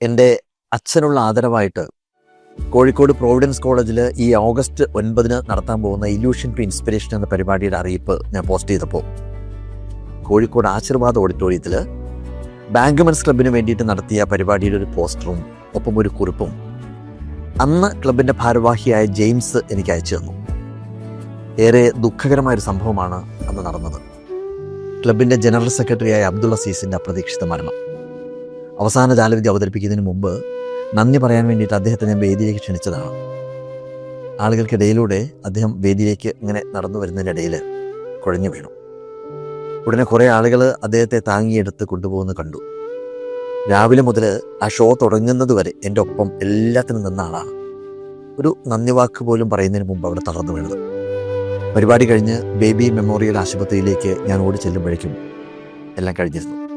എന്റെ അച്ഛനുള്ള ആദരവായിട്ട് കോഴിക്കോട് പ്രോവിഡൻസ് കോളേജിൽ ഈ ഓഗസ്റ്റ് ഒൻപതിന് നടത്താൻ പോകുന്ന ഇല്യൂഷൻ ടു ഇൻസ്പിറേഷൻ എന്ന പരിപാടിയുടെ അറിയിപ്പ് ഞാൻ പോസ്റ്റ് ചെയ്തപ്പോൾ കോഴിക്കോട് ആശീർവാദ് ഓഡിറ്റോറിയത്തിൽ ബാങ്ക്മെൻസ് ക്ലബിന് വേണ്ടിയിട്ട് നടത്തിയ പരിപാടിയുടെ ഒരു പോസ്റ്ററും ഒപ്പം ഒരു കുറിപ്പും അന്ന് ക്ലബിന്റെ ഭാരവാഹിയായ ജെയിംസ് എനിക്ക് അയച്ചു തന്നു. ഏറെ ദുഃഖകരമായൊരു സംഭവമാണ് അന്ന് നടന്നത്. ക്ലബിന്റെ ജനറൽ സെക്രട്ടറിയായ അബ്ദുൾ അസീസിന്റെ അപ്രതീക്ഷിത മരണം. അവസാന ജാലവിദ്യ അവതരിപ്പിക്കുന്നതിന് മുമ്പ് നന്ദി പറയാൻ വേണ്ടിയിട്ട് അദ്ദേഹത്തെ ഞാൻ വേദിയിലേക്ക് ക്ഷണിച്ചതാണ്. ആളുകൾക്കിടയിലൂടെ അദ്ദേഹം വേദിയിലേക്ക് ഇങ്ങനെ നടന്നു വരുന്നതിനിടയിൽ കുഴഞ്ഞു വീണു. ഉടനെ കുറേ ആളുകൾ അദ്ദേഹത്തെ താങ്ങിയെടുത്ത് കൊണ്ടുപോകുന്ന കണ്ടു. രാവിലെ മുതൽ ആ ഷോ തുടങ്ങുന്നത് വരെ എന്റെ ഒപ്പം എല്ലാത്തിനും നിന്ന ആളാണ്. ഒരു നന്ദി വാക്ക് പോലും പറയുന്നതിന് മുമ്പ് അവിടെ തളർന്നു വീണത്. പരിപാടി കഴിഞ്ഞ് ബേബി മെമ്മോറിയൽ ആശുപത്രിയിലേക്ക് ഞാൻ ഓടി ചെല്ലുമ്പോഴേക്കും എല്ലാം കഴിഞ്ഞിരുന്നു.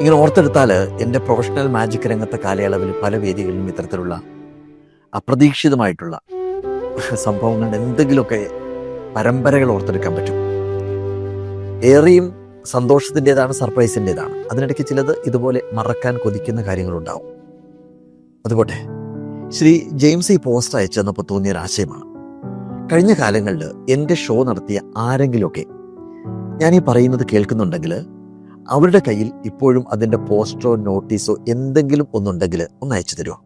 ഇങ്ങനെ ഓർത്തെടുത്താൽ എന്റെ പ്രൊഫഷണൽ മാജിക് രംഗത്തെ കാലയളവിൽ പല വേദികളിലും ഇത്തരത്തിലുള്ള അപ്രതീക്ഷിതമായിട്ടുള്ള സംഭവങ്ങളുടെ എന്തെങ്കിലുമൊക്കെ പരമ്പരകൾ ഓർത്തെടുക്കാൻ പറ്റും. ഏറെയും സന്തോഷത്തിന്റെതാണ് സർപ്രൈസിന്റെതാണ്. അതിനിടയ്ക്ക് ചിലത് ഇതുപോലെ മറക്കാൻ കൊതിക്കുന്ന കാര്യങ്ങളുണ്ടാവും. അതുപോട്ടെ ശ്രീ ജെയിംസ് ഈ പോസ്റ്റ് അയച്ചെന്നപ്പോൾ തോന്നിയ ഒരു ആശയമാണ്. കഴിഞ്ഞ കാലങ്ങളിൽ എന്റെ ഷോ നടത്തിയ ആരെങ്കിലുമൊക്കെ ഞാൻ ഈ പറയുന്നത് കേൾക്കുന്നുണ്ടെങ്കിൽ അവരുടെ കയ്യിൽ ഇപ്പോഴും അതിന്റെ പോസ്റ്ററോ നോട്ടീസോ എന്തെങ്കിലും ഒന്നുണ്ടെങ്കിൽ ഒന്ന് അയച്ചു തരുമോ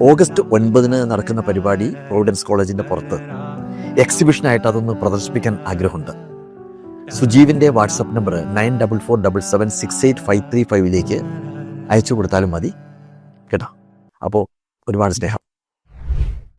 ഓഗസ്റ്റ് ഒൻപതിന് നടക്കുന്ന പരിപാടി പ്രോവിഡൻസ് കോളേജിന്റെ പുറത്ത്. എക്സിബിഷനായിട്ട് അതൊന്ന് പ്രദർശിപ്പിക്കാൻ ആഗ്രഹമുണ്ട്. സുജീവിന്റെ WhatsApp number nine double four double seven six eight five three ഫൈവിലേക്ക് അയച്ചു കൊടുത്താലും മതി. കേട്ടോ? അപ്പോൾ ഒരുപാട് സ്നേഹം.